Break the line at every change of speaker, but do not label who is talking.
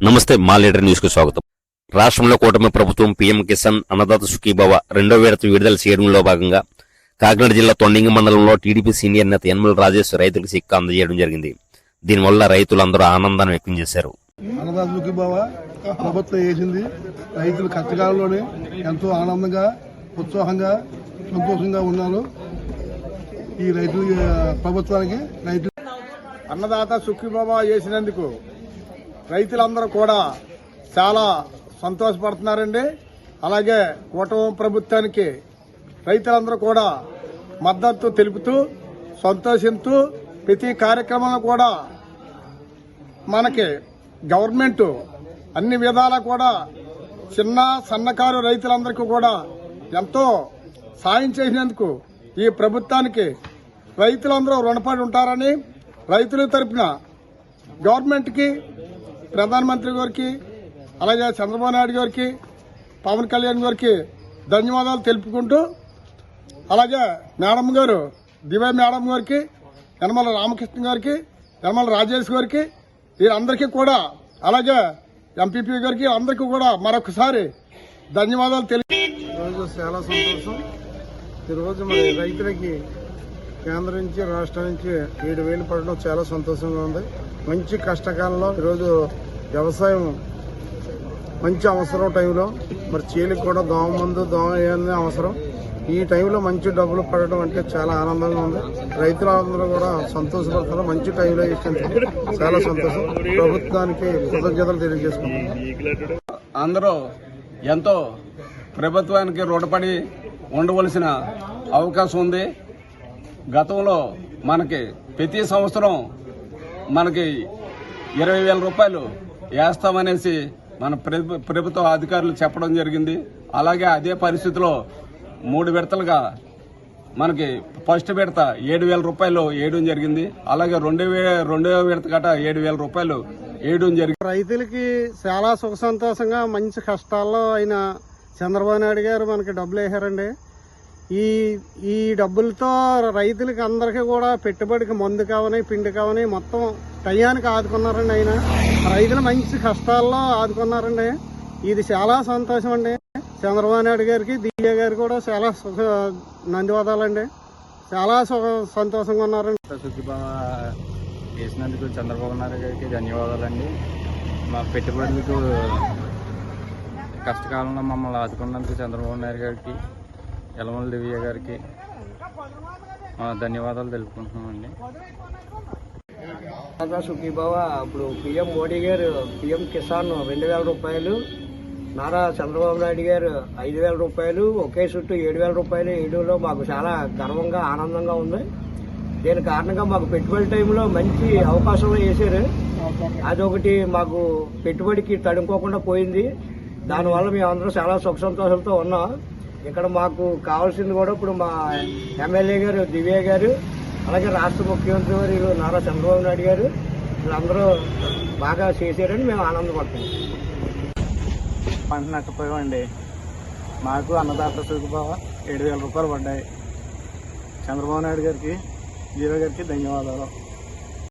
నమస్తే మా లీడర్ న్యూస్కు స్వాగతం. రాష్ట్రంలో కూటమి ప్రభుత్వం పీఎం కిసాన్ అన్నదాత సుఖీభవ రెండో విడత విడుదల చేయడంలో భాగంగా కాకినాడ జిల్లా తొండింగ మండలంలో టీడీపీ సీనియర్ నేత యనమల రాజేష్ రైతులకు సిక్క అందజేయడం జరిగింది. దీనివల్ల రైతులందరూ ఆనందాన్ని వ్యక్తం చేశారు.
అన్నదాతలకి బావ ప్రభుత్వం వేసింది రైతులు కష్టకాలంలోనే ఎంతో ఆనందంగా ఉత్సాహంగా సంతోషంగా ఉన్నారు. ఈ రైతులు ప్రభుత్వానికి రైతు
అన్నదాత సుఖీబాబా చేసినందుకు రైతులందరూ కూడా చాలా సంతోషపడుతున్నారండి. అలాగే కూటమి ప్రభుత్వానికి రైతులందరూ కూడా మద్దతు తెలుపుతూ సంతోషిస్తూ ప్రతి కార్యక్రమంలో కూడా మనకి గవర్నమెంట్ అన్ని విధాలా కూడా చిన్న సన్నకారు రైతులందరికీ కూడా ఎంతో సాయం చేసినందుకు ఈ ప్రభుత్వానికి రైతులందరూ రుణపడి ఉంటారని రైతుల తరపున గవర్నమెంట్కి ప్రధానమంత్రి గారికి అలాగే చంద్రబాబు నాయుడు గారికి పవన్ కళ్యాణ్ గారికి ధన్యవాదాలు తెలుపుకుంటూ అలాగే మేడం గారు దివై మేడం గారికి యనమల రామకృష్ణ గారికి యనమల రాజేష్ గారికి వీరందరికీ కూడా అలాగే ఎంపీపీ గారికి అందరికీ కూడా మరొకసారి ధన్యవాదాలు తెలియ
రోజు చాలా సంతోషం. ఈరోజు మరి రైతులకి కేంద్రం నుంచి రాష్ట్రం నుంచి ఏడు వేలు పడడం చాలా సంతోషంగా ఉంది. మంచి కష్టకాలంలో ఈరోజు వ్యవసాయం మంచి అవసరం టైంలో. మరి చీలికి కూడా దోమ మందు దోమ ఏమన్నా అవసరం. ఈ టైంలో మంచి డబ్బులు పడడం అంటే చాలా ఆనందంగా ఉంది. రైతులందరూ కూడా సంతోషపడుతున్నారు మంచి టైంలో ఇచ్చింది చాలా సంతోషం. ప్రభుత్వానికి కృతజ్ఞతలు తెలియజేసుకుంటున్నాం.
అందరూ ఎంతో ప్రభుత్వానికి రుణపడి ఉండవలసిన అవకాశం ఉంది. గతంలో మనకి ప్రతి సంవత్సరం మనకి ఇరవై వేల రూపాయలు వేస్తామనేసి మన ప్రభుత్వ అధికారులు చెప్పడం జరిగింది. అలాగే అదే పరిస్థితిలో మూడు విడతలుగా మనకి ఫస్ట్ విడత ఏడు వేల రూపాయలు వేయడం జరిగింది. అలాగే రెండో వే- రెండో విడత గట ఏడు వేల రూపాయలు వేయడం జరిగింది
రైతులకి చాలా సుఖ సంతోషంగా మంచి కష్టాల్లో ఆయన చంద్రబాబు నాయుడు గారు మనకి డబ్బులు వేశారండి. ఈ ఈ డబ్బులతో రైతులకి అందరికీ కూడా పెట్టుబడికి మందు కావని పిండి కావని మొత్తం టయానికి ఆదుకున్నారండి ఆయన. రైతులు మంచి కష్టాల్లో ఆదుకున్నారండి. ఇది చాలా సంతోషం అండి. చంద్రబాబు నాయుడు గారికి దివ్య గారు కూడా చాలా సుఖ ధన్యవాదాలండి చాలా సుఖ సంతోషంగా ఉన్నారండి.
సుఖీభావ చేసినందుకు చంద్రబాబు నాయుడు గారికి ధన్యవాదాలండి. మా పెట్టుబడులకు కష్టకాలంలో మమ్మల్ని ఆదుకున్నందుకు చంద్రబాబు నాయుడు గారికి యలమల దివ్య గారికి ధన్యవాదాలు తెలుపుకుంటున్నామండి.
దాదా సుఖీభావ ఇప్పుడు పిఎం మోడీ గారు పిఎం కిసాన్ రెండు వేల రూపాయలు నారా చంద్రబాబు నాయుడు గారు ఐదు వేల రూపాయలు ఒకే చుట్టూ ఏడు వేల రూపాయలు ఏడులో మాకు చాలా గర్వంగా ఆనందంగా ఉంది. దీని కారణంగా మాకు పెట్టుబడి టైంలో మంచి అవకాశం వేశారు. అదొకటి మాకు పెట్టుబడికి తడుముకోకుండా పోయింది. దానివల్ల మేము అందరం చాలా సుఖ సంతోషాలతో ఉన్నాం. ఇక్కడ మాకు కావాల్సింది కూడా ఇప్పుడు మా ఎమ్మెల్యే గారు దివ్య గారు అలాగే రాష్ట్ర ముఖ్యమంత్రి గారు నారా చంద్రబాబు నాయుడు గారు వీళ్ళందరూ బాగా చేశారని మేము ఆనందపడుతున్నాం.
పంట నష్టపోయామండి. మాకు అన్నదాత సుఖీభావ ఏడు వేల రూపాయలు పడ్డాయి. చంద్రబాబు నాయుడు గారికి జీరో గారికి ధన్యవాదాలు.